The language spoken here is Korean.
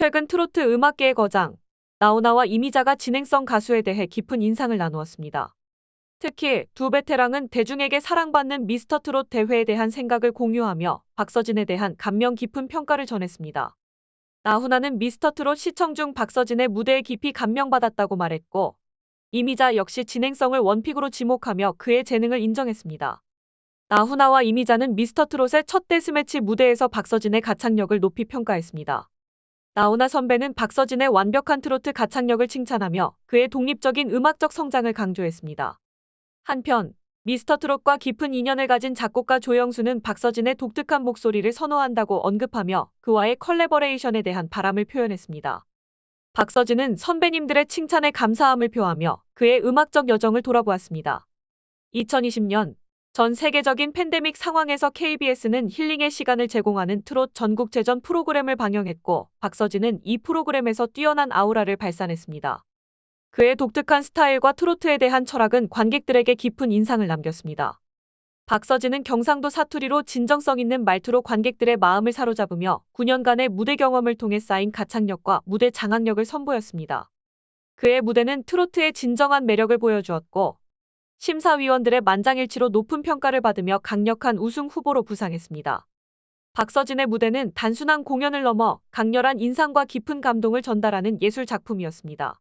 최근 트로트 음악계의 거장, 나훈아와 이미자가 진행성 가수에 대해 깊은 인상을 나누었습니다. 특히 두 베테랑은 대중에게 사랑받는 미스터 트롯 대회에 대한 생각을 공유하며 박서진에 대한 감명 깊은 평가를 전했습니다. 나훈아는 미스터 트롯 시청 중 박서진의 무대에 깊이 감명받았다고 말했고, 이미자 역시 진행성을 원픽으로 지목하며 그의 재능을 인정했습니다. 나훈아와 이미자는 미스터 트롯의 첫 데스매치 무대에서 박서진의 가창력을 높이 평가했습니다. 나훈아 선배는 박서진의 완벽한 트로트 가창력을 칭찬하며 그의 독립적인 음악적 성장을 강조했습니다. 한편 미스터 트롯과 깊은 인연을 가진 작곡가 조영수는 박서진의 독특한 목소리를 선호한다고 언급하며 그와의 컬래버레이션에 대한 바람을 표현했습니다. 박서진은 선배님들의 칭찬에 감사함을 표하며 그의 음악적 여정을 돌아보았습니다. 2020년 전 세계적인 팬데믹 상황에서 KBS는 힐링의 시간을 제공하는 트롯 전국체전 프로그램을 방영했고 박서진은 이 프로그램에서 뛰어난 아우라를 발산했습니다. 그의 독특한 스타일과 트로트에 대한 철학은 관객들에게 깊은 인상을 남겼습니다. 박서진은 경상도 사투리로 진정성 있는 말투로 관객들의 마음을 사로잡으며 9년간의 무대 경험을 통해 쌓인 가창력과 무대 장악력을 선보였습니다. 그의 무대는 트로트의 진정한 매력을 보여주었고 심사위원들의 만장일치로 높은 평가를 받으며 강력한 우승 후보로 부상했습니다. 박서진의 무대는 단순한 공연을 넘어 강렬한 인상과 깊은 감동을 전달하는 예술 작품이었습니다.